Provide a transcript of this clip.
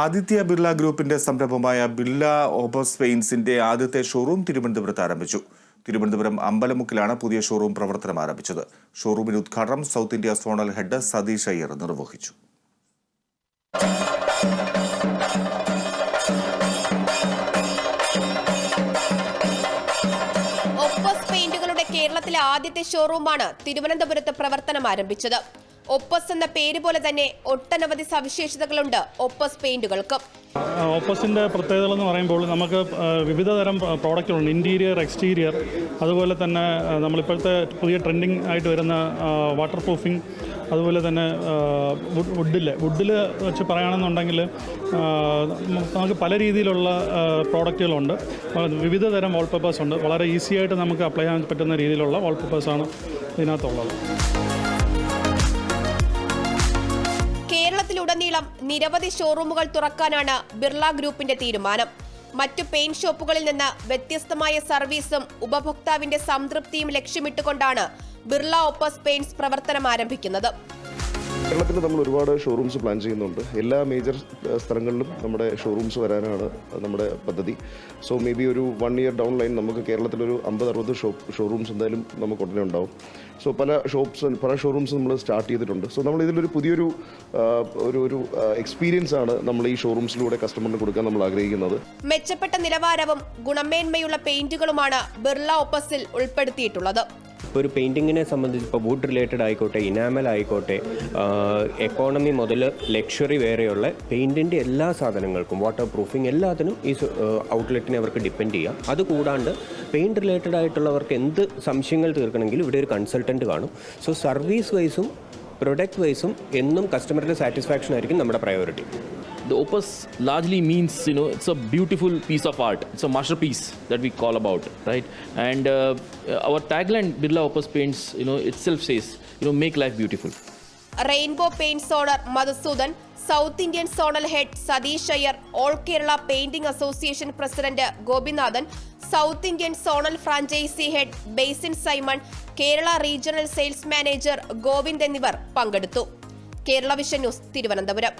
ആദിത്യ ബിർള ഗ്രൂപ്പിന്റെ സംരംഭമായ ബിർള ഓബസ് പെയിന്റ്സിന്റെ ആദ്യത്തെ ഷോറൂം തിരുവനന്തപുരത്ത് ആരംഭിച്ചു. തിരുവനന്തപുരം അമ്പലമുക്കിലാണ് പുതിയ ഷോറൂം പ്രവർത്തനം ആരംഭിച്ചത്. ഷോറൂമിന്റെ ഉദ്ഘാടനം South India zonal head Satish Iyer നിർവഹിച്ചു. ഓപ്പസ് പെയിന്റുകളുടെ കേരളത്തിലെ ആദ്യത്തെ ഷോറൂമാണ് തിരുവനന്തപുരത്ത് പ്രവർത്തനം ആരംഭിച്ചത്. ഒപ്പസ് എന്ന പേര് പോലെ തന്നെ ഒട്ടനവധി സവിശേഷതകളുണ്ട് ഒപ്പസ് പെയിന്റുകൾക്ക്. ഓപ്പസിന്റെ പ്രത്യേകതകൾ എന്ന് പറയുമ്പോൾ നമുക്ക് വിവിധ തരം പ്രോഡക്റ്റുകളുണ്ട് ഇന്റീരിയർ എക്സ്റ്റീരിയർ അതുപോലെ തന്നെ നമ്മളിപ്പോഴത്തെ പുതിയ ട്രെൻഡിങ് ആയിട്ട് വരുന്ന വാട്ടർ പ്രൂഫിംഗ് അതുപോലെ തന്നെ വുഡിൽ വുഡിൽ വെച്ച് പറയുകയാണെന്നുണ്ടെങ്കിൽ നമുക്ക് പല രീതിയിലുള്ള പ്രോഡക്റ്റുകളുണ്ട് വിവിധ തരം വാൾപേപ്പേഴ്സ് ഉണ്ട്. വളരെ ഈസിയായിട്ട് നമുക്ക് അപ്ലൈ ചെയ്യാൻ പറ്റുന്ന രീതിയിലുള്ള വാൾപേപ്പേഴ്സാണ് ഇതിനകത്തുള്ളത്. കേരളത്തിലുടനീളം നിരവധി ഷോറൂമുകൾ തുറക്കാനാണ് ബിർള ഗ്രൂപ്പിന്റെ തീരുമാനം. മറ്റു പെയിന്റ് ഷോപ്പുകളിൽ നിന്ന് വ്യത്യസ്തമായ സർവീസും ഉപഭോക്താവിന്റെ സംതൃപ്തിയും ലക്ഷ്യമിട്ടുകൊണ്ടാണ് ബിർള ഓപ്പസ് പെയിന്റ്സ് പ്രവർത്തനം ആരംഭിക്കുന്നത്. കേരളത്തിൽ നമ്മൾ ഒരുപാട് ഷോറൂംസ് പ്ലാൻ ചെയ്യുന്നുണ്ട്. എല്ലാ മേജർ സ്ഥലങ്ങളിലും നമ്മുടെ ഷോറൂംസ് വരാനാണ് നമ്മുടെ പദ്ധതി. സോ മേ ബി ഒരു വൺ ഇയർ ഡൗൺ ലൈൻ നമുക്ക് കേരളത്തിലൊരു അമ്പത് അറുപത് ഷോ ഷോറൂംസ് എന്തായാലും നമുക്ക് ഉടനെ ഉണ്ടാവും. സോ പല ഷോപ്സ് പല ഷോറൂംസ് നമ്മൾ സ്റ്റാർട്ട് ചെയ്തിട്ടുണ്ട്. സോ നമ്മൾ ഇതിലൊരു പുതിയൊരു ഒരു ഒരു എക്സ്പീരിയൻസ് ആണ് നമ്മൾ ഈ ഷോറൂംസിലൂടെ കസ്റ്റമറിന് കൊടുക്കാൻ നമ്മൾ ആഗ്രഹിക്കുന്നത്. മെച്ചപ്പെട്ട നിലവാരവും ഗുണമേന്മയുള്ള പെയിന്റുകളുമാണ് ബിർള ഒപ്പസിൽ ഉൾപ്പെടുത്തിയിട്ടുള്ളത്. ഇപ്പോൾ ഒരു പെയിന്റിങ്ങിനെ സംബന്ധിച്ച് ഇപ്പോൾ വുഡ് റിലേറ്റഡ് ആയിക്കോട്ടെ ഇനാമൽ ആയിക്കോട്ടെ എക്കോണമി മുതൽ ലക്ഷറി വേറെയുള്ള പെയിന്റിന്റെ എല്ലാ സാധനങ്ങൾക്കും വാട്ടർ പ്രൂഫിങ് എല്ലാത്തിനും ഈ ഔട്ട്ലെറ്റിനെ അവർക്ക് ഡിപ്പെൻഡ് ചെയ്യാം. അതുകൂടാണ്ട് പെയിന്റ് റിലേറ്റഡ് ആയിട്ടുള്ളവർക്ക് എന്ത് സംശയങ്ങൾ തീർക്കണമെങ്കിലും ഇവിടെ ഒരു കൺസൾട്ടന്റ് കാണും. സോ സർവീസ് വൈസും പ്രൊഡക്റ്റ് വൈസും എന്നും കസ്റ്റമറുടെ സാറ്റിസ്ഫാക്ഷൻ ആയിരിക്കും നമ്മുടെ priority The opus largely means, you know, it's a beautiful piece of art. It's a masterpiece that we call about, right? And uh, our tagline, Birla Opus Paints, you know, itself says, you know, make life beautiful. rainbow paints owner madhusudan South Indian zonal head Satish Iyer all Kerala painting association president Gopinathan South Indian zonal franchise head Basin Simon Kerala regional sales manager Govind എന്നിവർ പങ്കെടുത്തു Kerala vision news Thiruvananthapuram